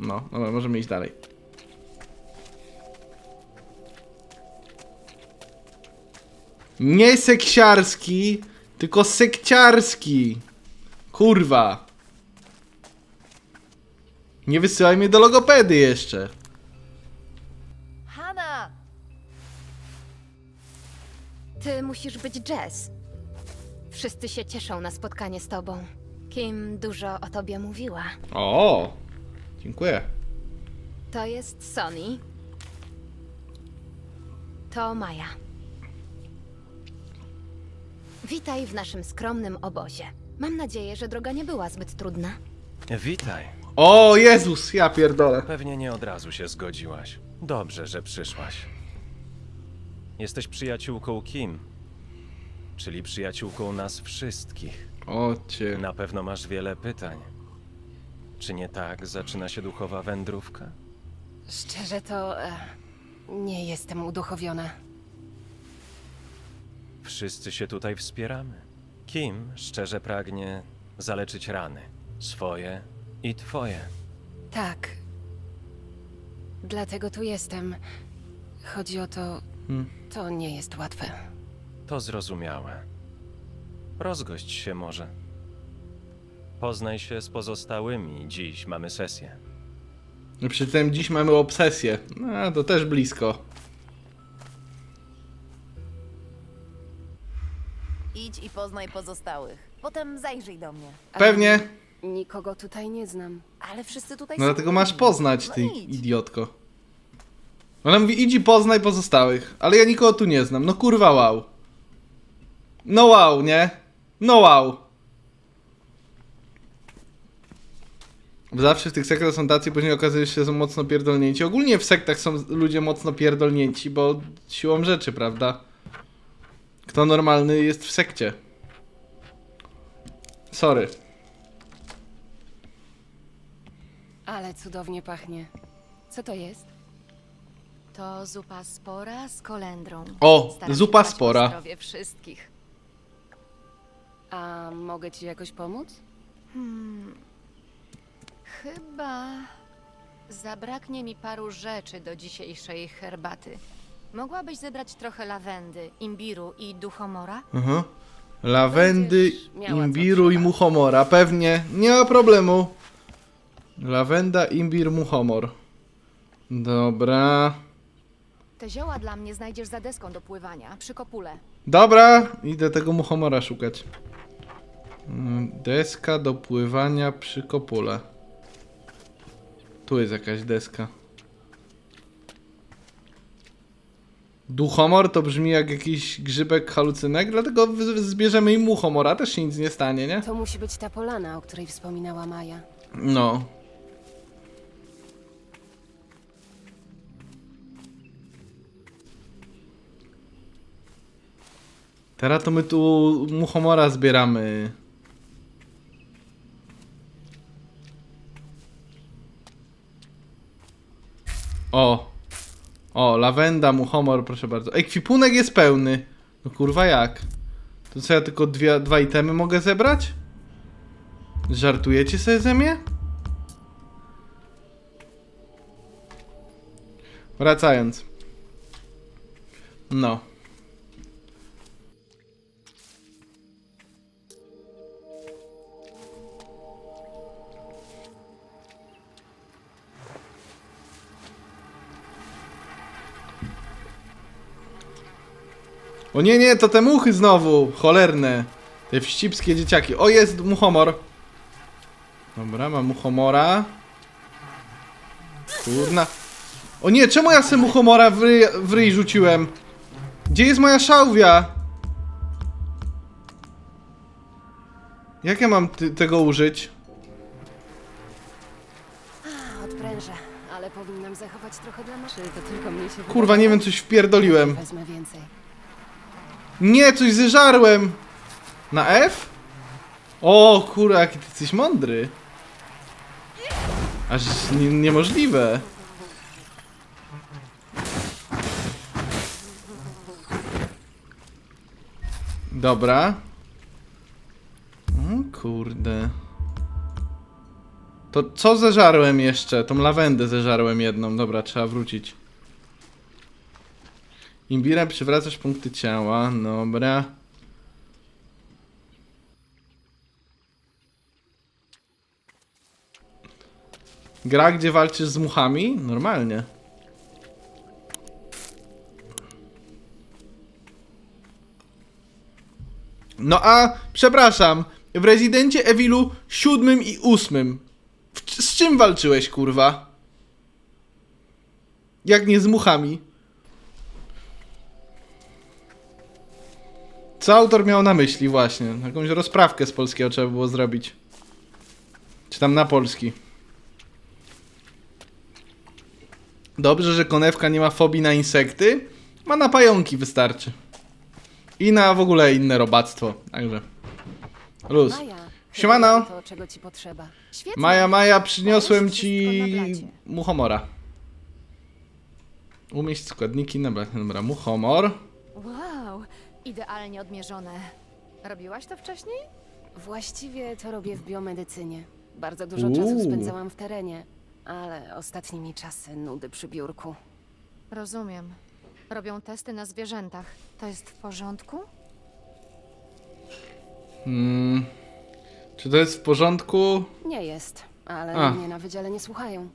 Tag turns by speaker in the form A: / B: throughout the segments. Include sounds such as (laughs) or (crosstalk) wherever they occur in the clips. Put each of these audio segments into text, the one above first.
A: No, dobra, możemy iść dalej. Nie seksiarski, tylko sekciarski. Kurwa. Nie wysyłaj mnie do logopedy jeszcze.
B: Hanna!
C: Ty musisz być Jess. Wszyscy się cieszą na spotkanie z tobą. Kim dużo o tobie mówiła.
A: O, dziękuję.
C: To jest Sonny. To Maja. Witaj w naszym skromnym obozie. Mam nadzieję, że droga nie była zbyt trudna.
D: Witaj.
A: O Jezus, ja pierdolę.
D: Pewnie nie od razu się zgodziłaś. Dobrze, że przyszłaś. Jesteś przyjaciółką Kim, czyli przyjaciółką nas wszystkich.
A: O cię.
D: Na pewno masz wiele pytań. Czy nie tak zaczyna się duchowa wędrówka?
B: Szczerze to. E, nie jestem uduchowiona.
D: Wszyscy się tutaj wspieramy. Kim szczerze pragnie zaleczyć rany swoje i twoje.
B: Tak. Dlatego tu jestem. Chodzi o to.
A: Hmm.
B: To nie jest łatwe.
D: To zrozumiałe. Rozgość się może. Poznaj się z pozostałymi. Dziś mamy sesję.
A: No Przy tym dziś mamy obsesję. No, to też blisko.
E: Idź i poznaj pozostałych. Potem zajrzyj do mnie.
A: Pewnie.
B: Nikogo tutaj nie znam.
E: Ale wszyscy tutaj
A: No
E: są
A: dlatego masz poznać,
E: No
A: ty
E: idź.
A: idiotko. Ona mówi, idź i poznaj pozostałych. Ale ja nikogo tu nie znam. No kurwa wow. No wow, nie? No wow. Zawsze w tych sektach są tacy, później okazuje się, że są mocno pierdolnięci. Ogólnie w sektach są ludzie mocno pierdolnięci, bo siłą rzeczy, prawda? Kto normalny jest w sekcie. Sorry.
B: Ale cudownie pachnie. Co to jest?
C: To zupa spora z kolendrą.
A: O,
C: Staram się
A: zupa
C: dbać o
A: spora.
C: zdrowie wszystkich.
B: A mogę ci jakoś pomóc?
C: Chyba zabraknie mi paru rzeczy do dzisiejszej herbaty. Mogłabyś zebrać trochę lawendy, imbiru i duchomora?
A: Aha. Lawendy,
B: Będziesz miała co
A: imbiru i
B: trzeba.
A: muchomora. Pewnie, nie ma problemu. Lawenda, imbir, muchomor. Dobra.
C: Te zioła dla mnie znajdziesz za deską do pływania, przy kopule.
A: Dobra, idę tego muchomora szukać. Mm, Deska do pływania przy kopule. Tu jest jakaś deska. Duchomor to brzmi jak jakiś grzybek halucynek, dlatego zbierzemy i muchomora, też się nic nie stanie, nie?
B: To musi być ta polana, o której wspominała Maja.
A: No. Teraz to my tu muchomora zbieramy. O. O, lawenda, muchomor, proszę bardzo. Ekwipunek jest pełny. No kurwa jak? To co, ja tylko dwie, dwa itemy mogę zebrać? Żartujecie sobie ze mnie? Wracając. No. O nie, nie, to te muchy znowu, cholerne. Te wścibskie dzieciaki. O, jest muchomor. Dobra, mam muchomora. Kurna. O nie, czemu ja sobie muchomora w ryj, w ryj rzuciłem? Gdzie jest moja szałwia? Jak ja mam tego użyć?
B: Odprężę, ale powinnam zachować trochę dla maszyny. To tylko mnie się
A: Kurwa, nie wiem, coś wpierdoliłem.
B: Wezmę więcej.
A: Nie, coś zeżarłem. Na F? O, kurwa, jaki ty jesteś mądry. Aż nie, niemożliwe. Dobra. O kurde. To co zeżarłem jeszcze? Tą lawendę zeżarłem jedną. Dobra, trzeba wrócić. Imbirem przywracasz punkty ciała. Dobra. Gra, gdzie walczysz z muchami? Normalnie. No a, przepraszam, w Rezydencie Evilu siódmym i ósmym. Z czym walczyłeś, kurwa? Jak nie z muchami? Co autor miał na myśli właśnie? Jakąś rozprawkę z polskiego trzeba było zrobić. Czy tam na polski. Dobrze, że konewka nie ma fobii na insekty. Ma na pająki wystarczy. I na w ogóle inne robactwo. Także. Luz. Siemano.
B: chyba mam To, czego ci potrzeba.
C: Świetnie.
A: Maja, Maja, przyniosłem ci muchomora. Umieść składniki na blacie. Dobra, muchomor.
C: Wow, idealnie odmierzone. Robiłaś to wcześniej?
B: Właściwie to robię w biomedycynie. Bardzo dużo
A: Uuu.
B: czasu spędzałam w terenie, ale ostatnimi czasy nudy przy biurku.
C: Rozumiem. Robią testy na zwierzętach. To jest w porządku?
A: Mm. Czy to jest w porządku?
B: Nie jest, ale
A: A.
B: mnie na wydziale nie słuchają.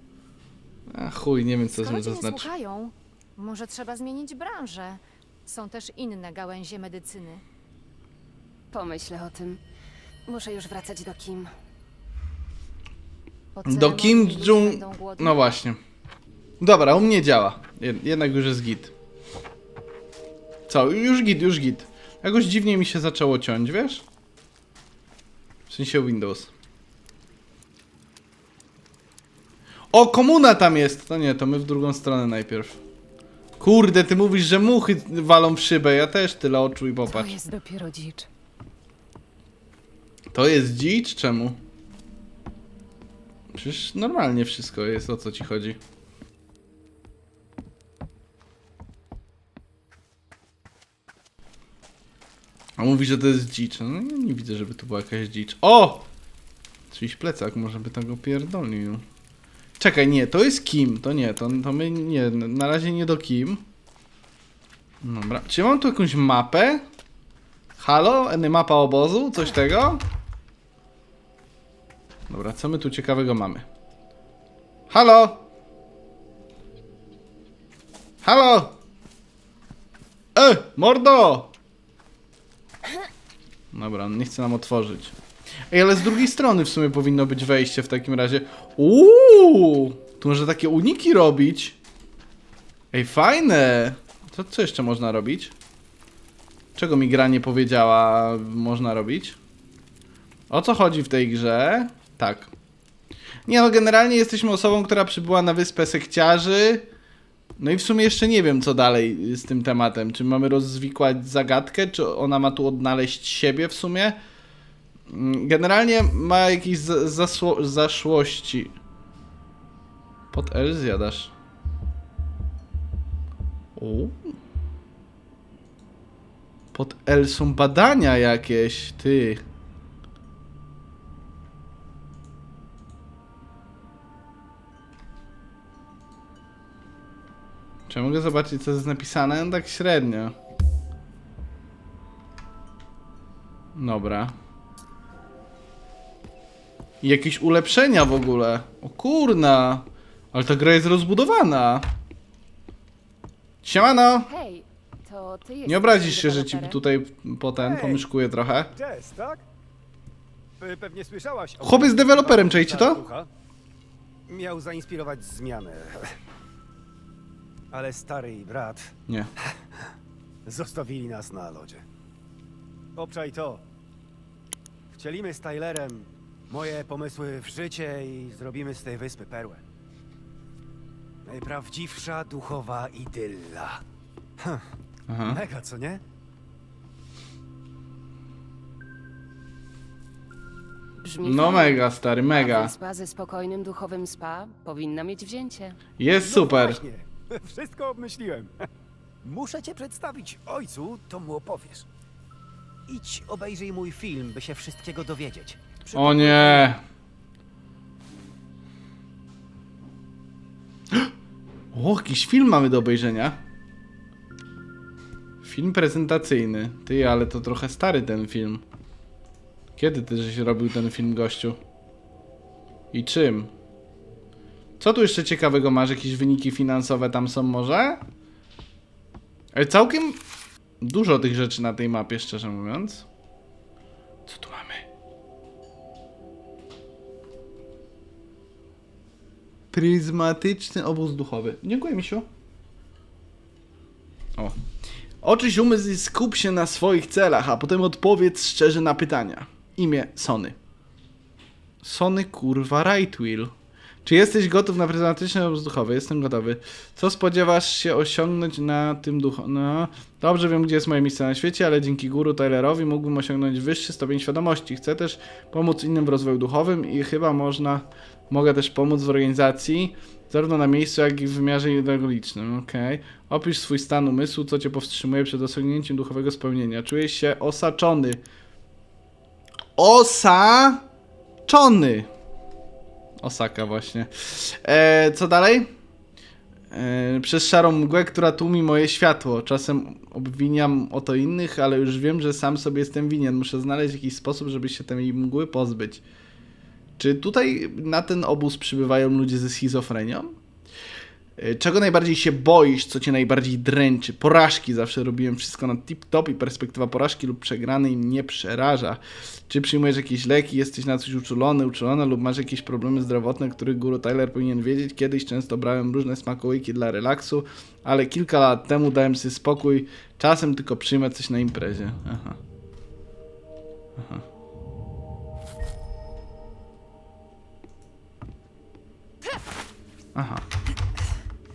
A: A chuj, nie wiem co
C: Skoro
A: to
C: cię nie słuchają, może trzeba zmienić branżę. Są też inne gałęzie medycyny.
B: Pomyślę o tym. Muszę już wracać do Kim.
C: Po
A: Do
C: ceremonii
A: Kim
C: ludzie
A: Jong...
C: będą głodni.
A: No właśnie. Dobra, u mnie działa. Jed- Jednak już jest git. Co? Już git, już git. Jakoś dziwnie mi się zaczęło ciąć, wiesz? W sensie Windows. O, komuna tam jest! To nie, to my w drugą stronę najpierw. Kurde, ty mówisz, że muchy walą w szybę. Ja też tyle oczu i
B: To
A: popatrz.
B: jest dopiero dzicz.
A: To jest dzicz? Czemu? Przecież normalnie wszystko jest, o co ci chodzi. A mówi, że to jest dzicz. No nie, nie widzę, żeby tu była jakaś dzicz. O! Czyjś plecak, może by tego pierdolił. Czekaj, nie, to jest Kim. To nie, to, to my nie, na razie nie do Kim. Dobra, czy mam tu jakąś mapę? Halo? Mapa obozu? Coś tego? Dobra, co my tu ciekawego mamy? Halo? Halo? E, mordo! Dobra, on nie chce nam otworzyć. Ej, ale z drugiej strony w sumie powinno być wejście w takim razie. Uuu! Tu można takie uniki robić. Ej, fajne! To co jeszcze można robić? Czego mi gra nie powiedziała można robić? O co chodzi w tej grze? Tak. Nie no, generalnie jesteśmy osobą, która przybyła na wyspę sekciarzy. No i w sumie jeszcze nie wiem, co dalej z tym tematem. Czy mamy rozwikłać zagadkę, czy ona ma tu odnaleźć siebie w sumie? Mm, Generalnie ma jakieś zaszłości. Pod L zjadasz. O. Pod L są badania jakieś, ty. Czy ja mogę zobaczyć, co jest napisane? No tak średnio. Dobra. I jakieś ulepszenia w ogóle. O kurna. Ale ta gra jest rozbudowana. Siemano.
B: Hej, to ty jesteś
A: Nie obrazisz się, że ci
B: deweloperem?
A: tutaj potem
F: Hej.
A: pomieszkuję trochę.
F: Jazz, tak? Pe- Pewnie słyszałaś. o
A: Chłop jest
F: tym,
A: deweloperem, czajcie to?
F: Miał zainspirować zmianę. Ale stary i brat
A: Nie. (laughs)
F: zostawili nas na lodzie. Obczaj to. Wcielimy z Tylerem moje pomysły w życie i zrobimy z tej wyspy perłę. Najprawdziwsza duchowa idylla.
A: Aha.
F: Mega, co nie?
B: Brzmi
A: No
B: fajnie.
A: mega, stary,
B: A
A: mega.
B: wyspa ze spokojnym duchowym spa powinna mieć wzięcie.
A: Jest
F: No
A: super.
F: właśnie. (laughs) Wszystko obmyśliłem. Muszę cię przedstawić ojcu, to mu opowiesz. Idź, obejrzyj mój film, by się wszystkiego dowiedzieć.
A: O nie. O, jakiś film mamy do obejrzenia. Film prezentacyjny. Ty, ale to trochę stary ten film. Kiedy ty żeś robił ten film, gościu? I czym? Co tu jeszcze ciekawego masz? Jakieś wyniki finansowe tam są może? Ale całkiem dużo tych rzeczy na tej mapie, szczerze mówiąc. Co tu mamy? Pryzmatyczny obóz duchowy. Dziękuję, misiu. O. Oczyś umysł i skup się na swoich celach, a potem odpowiedz szczerze na pytania. Imię Sony. Sony kurwa right wheel. Czy jesteś gotów na pryzmatyczny obóz duchowy? Jestem gotowy. Co spodziewasz się osiągnąć na tym duchu? No, dobrze wiem, gdzie jest moje miejsce na świecie, ale dzięki guru Tylerowi mógłbym osiągnąć wyższy stopień świadomości. Chcę też pomóc innym w rozwoju duchowym i chyba można, mogę też pomóc w organizacji, zarówno na miejscu, jak i w wymiarze ideologicznym. Okej. Opisz swój stan umysłu, co cię powstrzymuje przed osiągnięciem duchowego spełnienia. Czujesz się osaczony. Osaczony. Osaka właśnie. E, co dalej? E, przez szarą mgłę, która tłumi moje światło. Czasem obwiniam o to innych, ale już wiem, że sam sobie jestem winien. Muszę znaleźć jakiś sposób, żeby się tej mgły pozbyć. Czy tutaj na ten obóz przybywają ludzie ze schizofrenią? E, Czego najbardziej się boisz, co cię najbardziej dręczy? Porażki zawsze robiłem wszystko na tip-top i perspektywa porażki lub przegranej mnie przeraża. Czy przyjmujesz jakieś leki, jesteś na coś uczulony, uczulona lub masz jakieś problemy zdrowotne, których guru Tyler powinien wiedzieć? Kiedyś często brałem różne smakołyki dla relaksu, ale kilka lat temu dałem sobie spokój. Czasem tylko przyjmę coś na imprezie. Aha. Aha. Aha.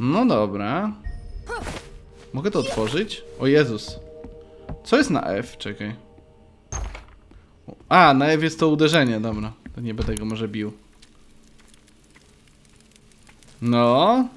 A: No dobra. Mogę to otworzyć? O Jezus. Co jest na F? Czekaj. A, na F jest to uderzenie, dobra. To nie będę go może bił. No.